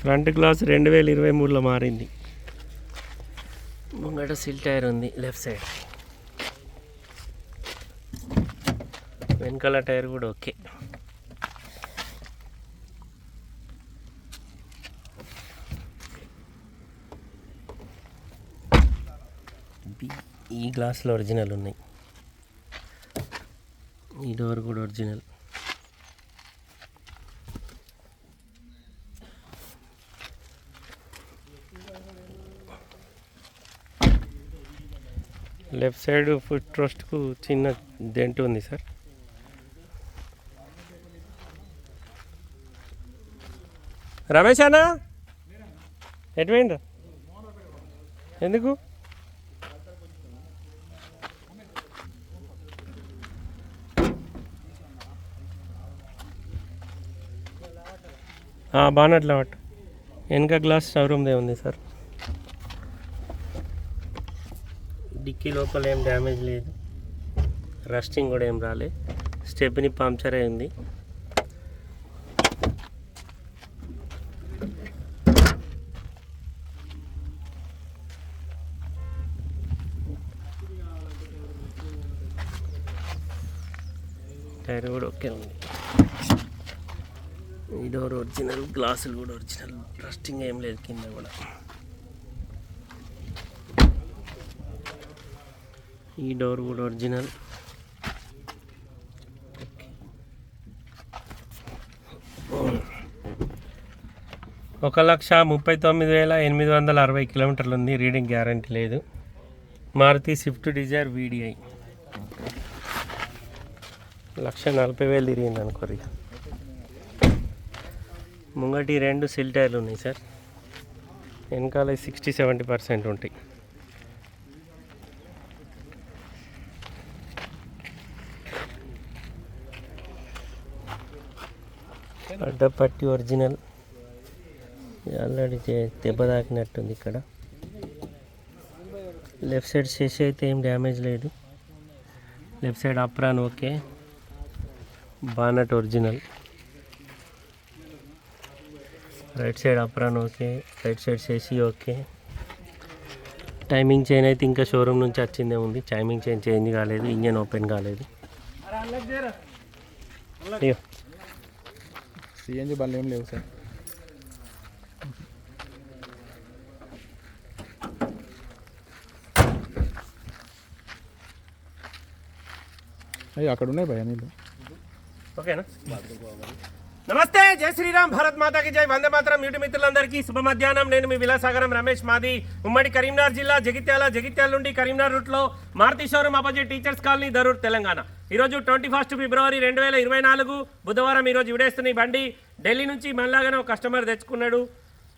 Front glass రెండు వేల ఇరవై మూడులో మారింది. ముంగట సిల్ టైర్ ఉంది లెఫ్ట్ సైడ్. వెనకాల టైర్ కూడా ఓకే. ఈ గ్లాసులు ఒరిజినల్ ఉన్నాయి. ఈ డోర్ కూడా ఒరిజినల్. లెఫ్ట్ సైడ్ ఫుట్ ట్రస్ట్కు చిన్న దెంట్ ఉంది సార్. రమేష్ అన్న? ఎటు ఎందుకు? బానట్లా పట్టు వెనక గ్లాస్ షోరూమ్దే ఉంది సార్. డిక్కీ లోపల ఏం డ్యామేజ్ లేదు. రస్టింగ్ కూడా ఏం రాలే. స్టెప్ని పంక్చర్ అయింది టైర్ కూడా ఓకే ఉంది. ఈ డోర్ ఒరిజినల్ గ్లాసులు కూడా ఒరిజినల్. రస్టింగ్ ఏం లేదు కింద కూడా. ఈ డోర్ కూడా ఒరిజినల్. ఒక లక్ష ముప్పై తొమ్మిది వేల ఎనిమిది వందల అరవై కిలోమీటర్లు ఉంది. రీడింగ్ గ్యారంటీ లేదు. Maruti Swift Dzire VDI lakh నలభై వేలు తిరిగింది అనుకోరు ఇక. ముంగటి రెండు సిల్ టైర్లు ఉన్నాయి సార్. వెనకాల సిక్స్టీ సెవెంటీ పర్సెంట్ ఉంటాయి. అడ్డపట్టి ఒరిజినల్. ఆల్రెడీ దెబ్బ తాకినట్టుంది ఇక్కడ. లెఫ్ట్ సైడ్ చేసి అయితే ఏం డ్యామేజ్ లేదు. Left side apron okay. Bonnet original. Right side apron okay. Right side chassis okay. Timing chain అయితే ఇంకా షోరూమ్ నుంచి వచ్చిందే ఉంది. టైమింగ్ చైన్ చేంజ్ కాలేదు ఇంజన్ ఓపెన్ కాలేదు. సిఎన్జి బండ్లు ఏం లేవు సార్. అయ్యి అక్కడ ఉన్నాయి భయ నీళ్ళు. ఓకేనా? నమస్తే జై శ్రీరామ్ భారత్ మాతాకి జై. వందే మాత్రం యూటి మిత్రులందరికీ శుభ మధ్యాహ్నం. నేను మీ విలాసాగరం రమేష్ మాది. ఉమ్మడి కరీంనగర్ జిల్లా జగిత్యాల జగిత్యాల నుండి కరీంనగర్ రూట్లో Maruti showroom opposite teachers colony Darur Telangana. ఈరోజు ట్వంటీ ఫస్ట్ ఫిబ్రవరి రెండు వేల ఇరవై నాలుగు బుధవారం ఈరోజు విడేస్తున్న బండి. ఢిల్లీ నుంచి మనలాగానే ఒక కస్టమర్ తెచ్చుకున్నాడు.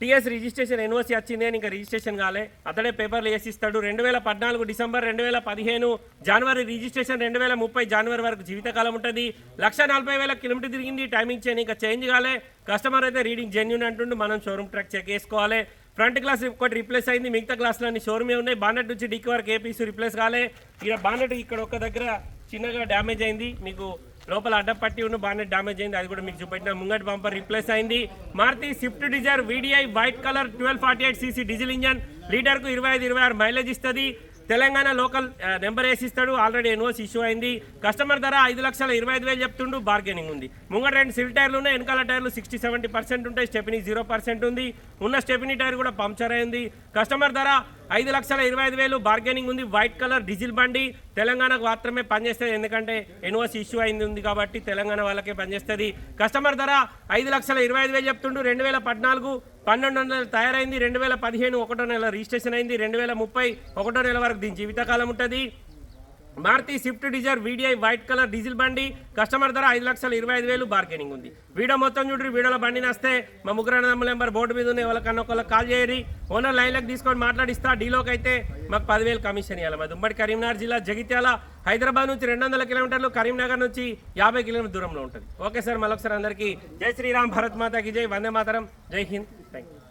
టీఎస్ రిజిస్ట్రేషన్ ఎన్ఓసి వచ్చింది అని ఇంకా రిజిస్ట్రేషన్ కాలే. అతడే పేపర్లు వేసి ఇస్తాడు. రెండు వేల పద్నాలుగు డిసెంబర్ రెండు వేల పదిహేను జనవరి రిజిస్ట్రేషన్ రెండు వేల ముప్పై జనవరి వరకు జీవితకాలం ఉంటుంది. లక్ష నలభై వేల కిలోమీటర్ తిరిగింది. టైమింగ్ చేయని ఇంకా చేంజ్ కాలే. కస్టమర్ అయితే రీడింగ్ జెన్యున్ అంటుండు. మనం షోరూమ్ ట్రాక్ చెక్ చేసుకోవాలి. ఫ్రంట్ గ్లాస్ ఒకటి రిప్లేస్ అయింది. మిగతా గ్లాసులన్నీ షోరూమే ఉన్నాయి. బానెట్ నుంచి డిక్కి వరకు ఏ పీస్ రిప్లేస్ కాలే. ఇక బానెట్ ఇక్కడ ఒక దగ్గర చిన్నగా డ్యామేజ్ అయింది. మీకు లోపల అడ్డపట్టి ఉన్న బాగానే డ్యామేజ్ అయింది. అది కూడా మీకు చూపెట్టిన ముంగటి బంపర్ రిప్లేస్ అయింది. Maruti Swift Dzire VDI white colour twelve forty eight CC diesel engine లీటర్కు ఇరవై ఐదు ఇరవై ఆరు మైలేజ్ ఇస్తుంది. తెలంగాణ లోకల్ నెంబర్ వేసి ఇస్తాడు ఆల్రెడీ ఎన్ఓసి ఇష్యూ అయింది. కస్టమర్ ధర ఐదు లక్షల ఇరవై ఐదు వేలు చెప్తుండు. బార్గెనింగ్ ఉంది. ముంగట రెండు సిల్ టైర్లు ఉన్నాయి. వెనకాల టైర్లు సిక్స్టీ సెవెంటీ పర్సెంట్ ఉంటాయి. స్టెపినీ జీరో పర్సెంట్ ఉంది. ఉన్న స్టెపినీ టైర్ కూడా పంక్చర్ అయింది. కస్టమర్ ధర ఐదు లక్షల ఇరవై ఐదు వేలు. బార్గెనింగ్ ఉంది. వైట్ కలర్ డీజిల్ బండి. తెలంగాణకు మాత్రమే పనిచేస్తుంది. ఎందుకంటే ఎన్ఓసి ఇష్యూ అయింది ఉంది కాబట్టి తెలంగాణ వాళ్ళకే పనిచేస్తుంది. కస్టమర్ ధర ఐదు లక్షల ఇరవై ఐదు వేలు చెప్తుండు. రెండు వేల పద్నాలుగు పన్నెండు వందల తయారైంది రెండు వేల పదిహేను ఒకటో నెల రిజిస్ట్రేషన్ అయింది రెండు వేల ముప్పై ఒకటో నెల వరకు దీని జీవితకాలం ఉంటుంది. Maruti Swift Dzire VDI white colour diesel బండి. కస్టమర్ ధర ఐదు లక్షల ఇరవై ఐదు వేలు బార్గెనింగ్ ఉంది. వీడియో మొత్తం చూడరు వీడియోలో బండి నస్తే. మా ముగ్గురు అన్నదమ్ముల నెంబర్ బోర్డు మీద ఉంది ఎవరికన్నా ఒకళ్ళకి కాల్ చేయరి ఓనర్ లైన్లకు తీసుకొని మాట్లాడిస్తా డీలోకి అయితే మాకు పదివేలు కమిషన్ ఇవ్వాలి మాది ఉమ్మడి కరీంనగర్ జిల్లా జగిత్యాల. హైదరాబాద్ నుంచి రెండు వందల కిలోమీటర్లు కరీంనగర్ నుంచి యాభై కిలోమీటర్ దూరంలో ఉంటుంది. ఓకే సార్ మరొకసారి అందరికీ జై శ్రీరామ్ భరత్ మాతాకి జై వందే మాతరం. జై హింద్. Thank you